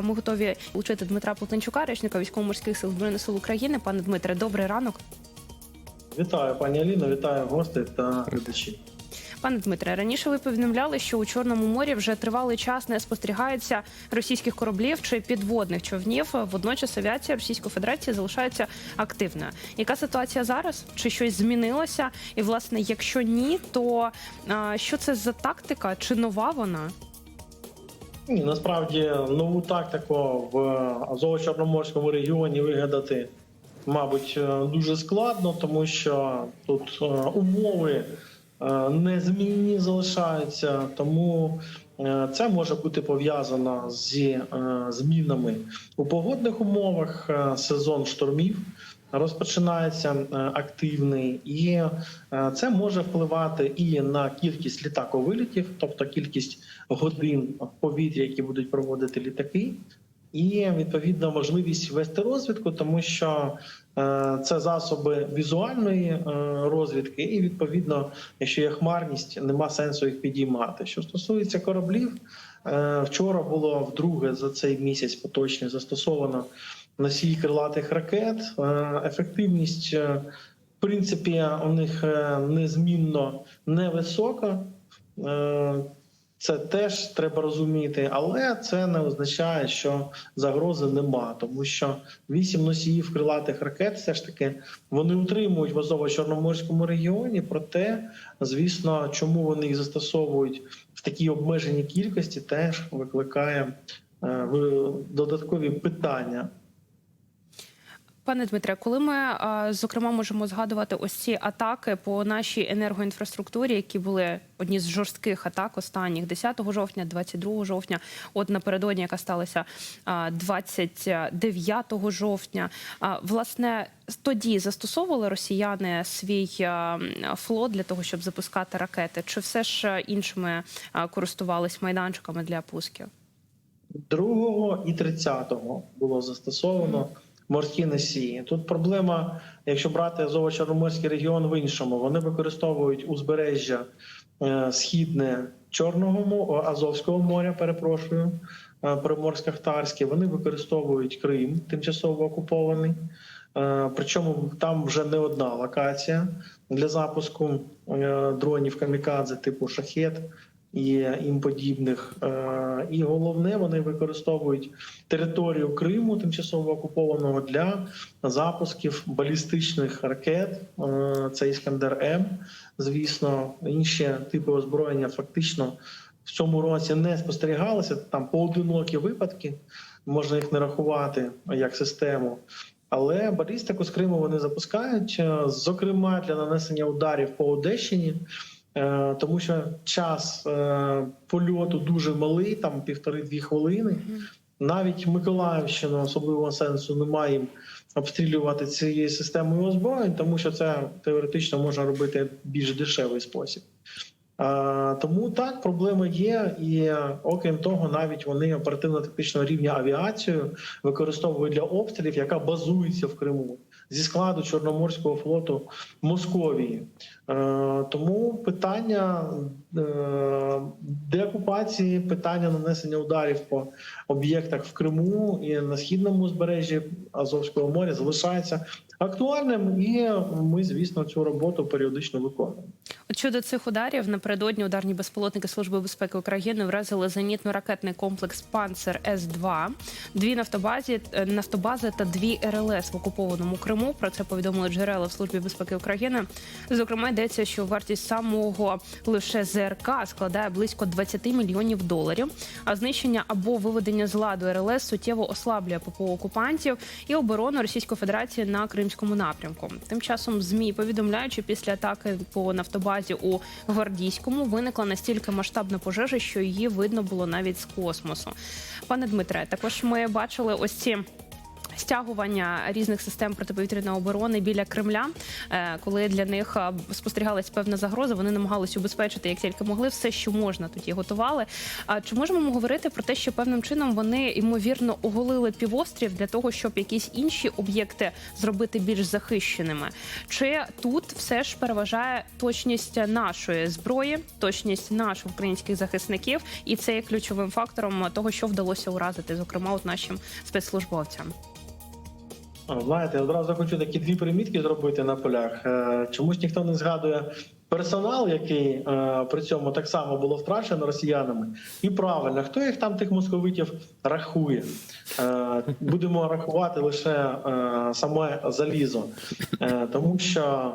ми готові учити Дмитра Полтенчука, речника військово-морських сил збройних сил України. Пане Дмитре, добрий ранок. Вітаю, пані Аліно, вітаю гостей та глядачів. Пане Дмитре, раніше ви повідомляли, що у Чорному морі вже тривалий час не спостерігається російських кораблів чи підводних човнів. Водночас авіація Російської Федерації залишається активною. Яка ситуація зараз? Чи щось змінилося? І власне, якщо ні, то а, що це за тактика? Чи нова вона? Ні, насправді нову тактику в Азово-Чорноморському регіоні вигадати, мабуть, е, дуже складно, тому що тут е, умови е, незмінні залишаються, тому це може бути пов'язано зі змінами у погодних умовах. Сезон штормів розпочинається е, активний, і е, це може впливати і на кількість літаковилітів, тобто кількість годин в повітрі, які будуть проводити літаки. І відповідно можливість вести розвідку, тому що е, це засоби візуальної розвідки, і відповідно, якщо є хмарність, нема сенсу їх підіймати. Що стосується кораблів, вчора було вдруге за цей місяць поточний застосовано носій крилатих ракет. Е, ефективність, е, в принципі, у них е, незмінно невисока. Це теж треба розуміти, але це не означає, що загрози нема, тому що вісім носіїв крилатих ракет все ж таки вони утримують в Азово-Чорноморському регіоні. Проте, звісно, чому вони їх застосовують в такій обмеженій кількості, теж викликає додаткові питання. Пане Дмитре, коли ми зокрема можемо згадувати ось ці атаки по нашій енергоінфраструктурі, які були одні з жорстких атак останніх 10 жовтня, 22 жовтня, от напередодні, яка сталася а, 29 жовтня. Власне, тоді застосовували росіяни свій флот для того, щоб запускати ракети, чи все ж іншими користувались майданчиками для пусків? 2 і 30 було застосовано морські носії. Тут проблема, якщо брати Азово-Чорноморський регіон в іншому, вони використовують узбережжя е, східне Чорного Азовського моря, перепрошую, е, Приморсько-Хтарське. Вони використовують Крим, тимчасово окупований. Е, Причому там вже не одна локація для запуску дронів камікадзе типу шахет і їм подібних. Е, І головне, вони використовують територію Криму, тимчасово окупованого для запусків балістичних ракет. Е, Це Іскандер М. Звісно, інші типи озброєння фактично в цьому році не спостерігалися. Там поодинокі випадки, можна їх не рахувати як систему. Але балістику з Криму вони запускають, е, зокрема для нанесення ударів по Одещині. Е, тому що час е, польоту дуже малий, там півтори-дві хвилини. Навіть Миколаївщину особливого сенсу немає їм обстрілювати цією системою озброєнь, тому що це теоретично можна робити більш дешевий спосіб. А, тому так, проблеми є, і е, окрім того, навіть вони оперативно-тактичного рівня авіацію використовують для обстрілів, яка базується в Криму зі складу Чорноморського флоту Московії. Е, тому питання е, деокупації, питання нанесення ударів по об'єктах в Криму і на східному узбережжі Азовського моря залишається актуальним, і ми, звісно, цю роботу періодично виконуємо. От щодо цих ударів, напередодні ударні безпілотники Служби безпеки України вразили зенітно-ракетний комплекс Панцер С-2, дві нафтобазі, е, нафтобази та дві РЛС в окупованому Криму. Про це повідомили джерела в Службі безпеки України. Зокрема, йдеться, що вартість самого лише ЗРК складає близько 20 мільйонів доларів. А знищення або виведення з ладу РЛС суттєво ослаблює ППО окупантів і оборону Російської Федерації на Кримському напрямку. Тим часом змі повідомляють, що після атаки по нафтобазі у гвардійському виникла настільки масштабна пожежа, що її видно було навіть з космосу. Пане Дмитре, також ми бачили ось ці. Стягування різних систем протиповітряної оборони біля Кремля, е, коли для них е, спостерігалась певна загроза, вони намагалися убезпечити як тільки могли все, що можна тоді готували. А чи можемо ми говорити про те, що певним чином вони ймовірно оголили півострів для того, щоб якісь інші об'єкти зробити більш захищеними? Чи тут все ж переважає точність нашої зброї, точність наших українських захисників, і це є ключовим фактором того, що вдалося уразити, зокрема, от нашим спецслужбовцям? Знаєте, одразу хочу такі дві примітки зробити на полях. Е, Чомусь ніхто не згадує персонал, який е, при цьому так само було втрачено росіянами. І правильно, хто їх там тих московитів рахує? Е, Будемо рахувати лише е, саме залізо, тому що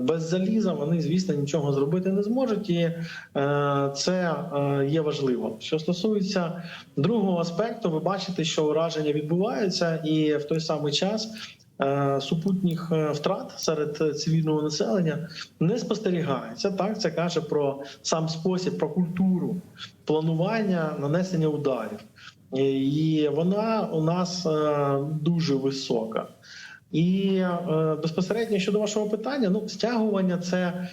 без заліза вони, звісно, нічого зробити не зможуть, і це є важливо. Що стосується другого аспекту, ви бачите, що ураження відбуваються, і в той самий час. Е, Супутніх е, втрат серед цивільного населення не спостерігається. Так це каже про сам спосіб, про культуру планування нанесення ударів, і вона у нас е, дуже висока. І е, безпосередньо щодо вашого питання, ну стягування це е,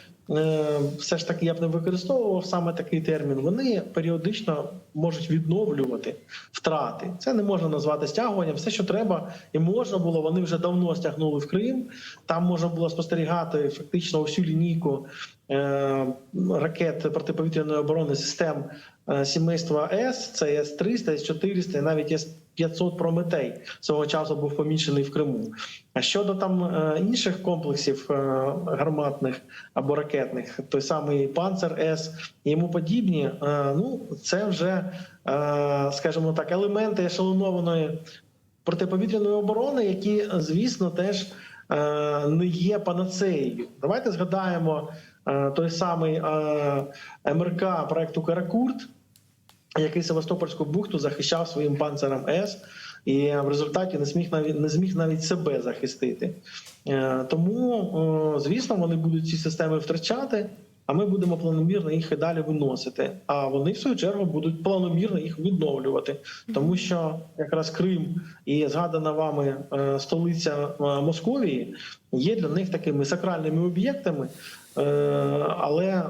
все ж таки я б не використовував саме такий термін. Вони періодично можуть відновлювати втрати. Це не можна назвати стягуванням. Все, що треба, і можна було, вони вже давно стягнули в Крим. Там можна було спостерігати фактично всю лінійку е, ракет протиповітряної оборони систем е, сімейства С, це С-300, С-400, і навіть С-500 Прометей свого часу був помічений в Криму. А щодо там е, інших комплексів е, гарматних або ракетних, той самий Панцер С і йому подібні, е, ну це вже, скажімо так, елементи ешелонованої протиповітряної оборони, які, звісно, теж не є панацеєю. Давайте згадаємо той самий МРК проекту Каракурт, який Севастопольську бухту захищав своїм панцером С, і в результаті не зміг навіть не зміг навіть себе захистити. Е, Тому, звісно, вони будуть ці системи втрачати. А ми будемо планомірно їх і далі виносити. А вони в свою чергу будуть планомірно їх відновлювати, тому що якраз Крим і згадана вами е, столиця е, Московії є для них такими сакральними об'єктами, але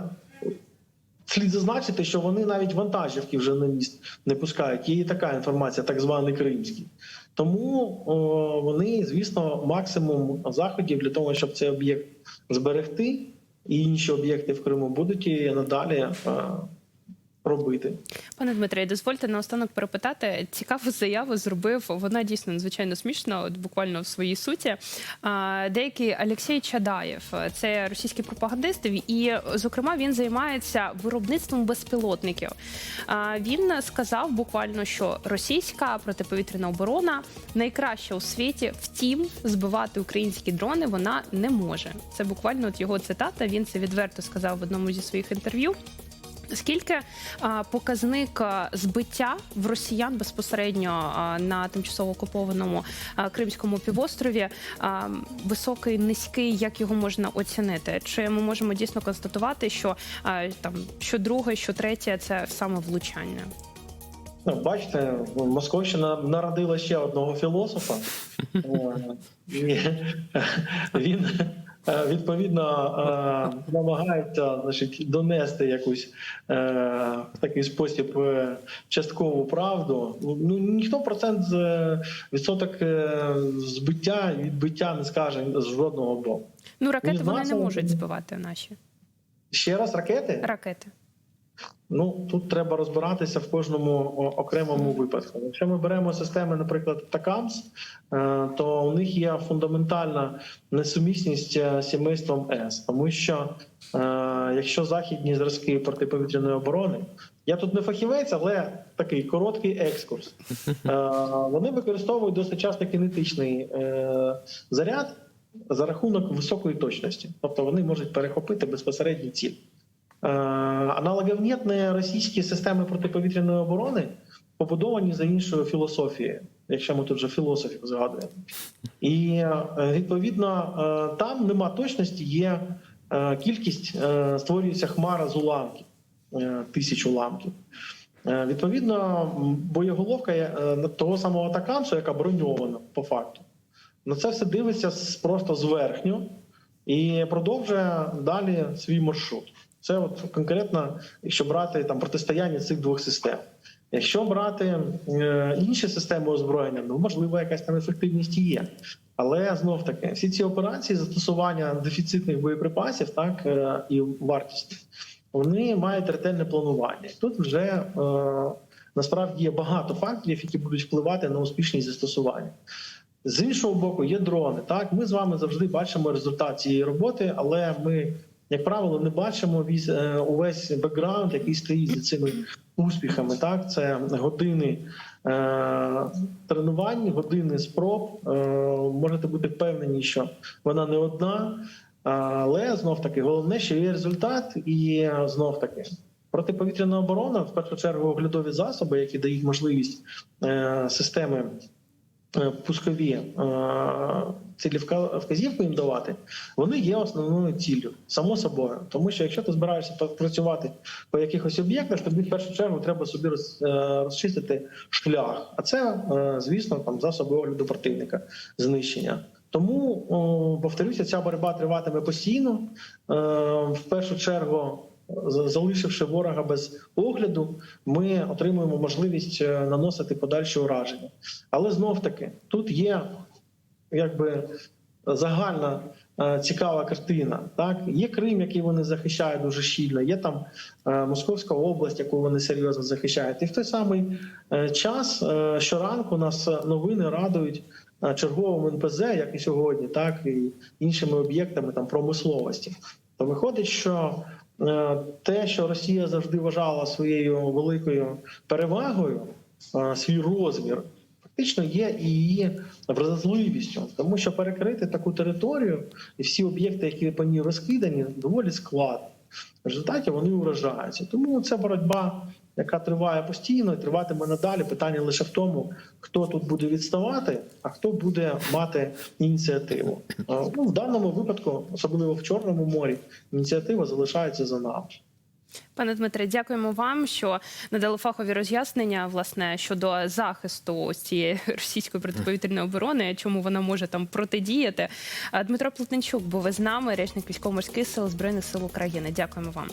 слід зазначити, що вони навіть вантажівки вже на міст не пускають. Є така інформація, так званий кримський. Тому о, вони, звісно, максимум заходів для того, щоб цей об'єкт зберегти, і інші об'єкти в Криму будуть і надалі е, робити. Пане Дмитре, дозвольте наостанок перепитати. Цікаву заяву зробив. Вона дійсно надзвичайно смішна, от буквально в своїй суті. Деякий Олексій Чадаєв, це російський пропагандист, і, зокрема, він займається виробництвом безпілотників. Він сказав буквально, що російська протиповітряна оборона найкраща у світі. Втім, збивати українські дрони вона не може. Це буквально от його цитата. Він це відверто сказав в одному зі своїх інтерв'ю. Скільки а, показник а, збиття в росіян безпосередньо а, на тимчасово окупованому а, Кримському півострові а, високий, низький, як його можна оцінити? Чи ми можемо дійсно констатувати, що а, там що друге, що третє це саме влучання? Ну, бачите, Московщина народила ще одного філософа. Він відповідно намагаються значить, донести якусь е, в такий спосіб е, часткову правду. Ну ніхто процент з відсоток е, збиття відбиття не скаже з жодного боку. Ну ракети вони не можуть збивати наші Ще раз ракети. ракети. Ну тут треба розбиратися в кожному окремому випадку. Якщо ми беремо системи, наприклад, ТАКАМС, е, то у них є фундаментальна несумісність е, з сімейством С, тому що е, якщо західні зразки протиповітряної оборони, я тут не фахівець, але такий короткий екскурс. Вони використовують досить часто кінетичний заряд за рахунок високої точності, тобто вони можуть перехопити безпосередньо ціль. Е, Аналоговнітні російські системи протиповітряної оборони побудовані за іншою філософією, якщо ми тут вже філософів згадуємо. І е, відповідно е, там нема точності, є кількість, створюється хмара з уламків, тисяч уламків. Відповідно, боєголовка того самого атакамсу, яка броньована по факту, на це все дивиться просто зверхню і продовжує далі свій маршрут. Це от конкретно, якщо брати там протистояння цих двох систем. Якщо брати е, інші системи озброєння, ну можливо, якась там ефективність є. Але знов таки, всі ці операції застосування дефіцитних боєприпасів, так е, і вартісних, вони мають ретельне планування. Тут вже е, насправді є багато факторів, які будуть впливати на успішність застосування. З іншого боку, є дрони. Так, ми з вами завжди бачимо результат цієї роботи, але ми, як правило, не бачимо е, увесь бекграунд, який стоїть за цими успіхами. Так, це години е, тренувань, години спроб. Е, можете бути впевнені, що вона не одна. Але знов таки головне, що є результат, і знов таки протиповітряна оборона, в першу чергу оглядові засоби, які дають можливість е, системи пускові е, цілі вка- вказівку їм давати, вони є основною ціллю, само собою. Тому що якщо ти збираєшся пра- працювати по якихось об'єктах, тобі в першу чергу треба собі е, розчистити шлях. А це, е, звісно, там засоби огляду противника, знищення. Тому повторюся, ця боротьба триватиме постійно. Е, В першу чергу, залишивши ворога без огляду, ми отримуємо можливість е, наносити подальші ураження. Але знов таки тут є якби загальна е, цікава картина. Так є Крим, який вони захищають дуже щільно. Є там е, Московська область, яку вони серйозно захищають. І в той самий час щоранку нас новини радують черговим НПЗ, як і сьогодні, так і іншими об'єктами там промисловості. То виходить, що те, що Росія завжди вважала своєю великою перевагою, е, свій розмір, фактично є і її вразливістю, тому що перекрити таку територію і всі об'єкти, які по ній розкидані, доволі складно. В результаті вони вражаються. Тому це боротьба, яка триває постійно і триватиме надалі. Питання лише в тому, хто тут буде відставати, а хто буде мати ініціативу. Е, Ну, в даному випадку, особливо в Чорному морі, ініціатива залишається за нами. Пане Дмитре, дякуємо вам, що надали фахові роз'яснення власне щодо захисту цієї російської протиповітряної оборони, чому вона може там протидіяти. Дмитро Плотничук був із нами, речник військово-морських сил збройних сил України. Дякуємо вам.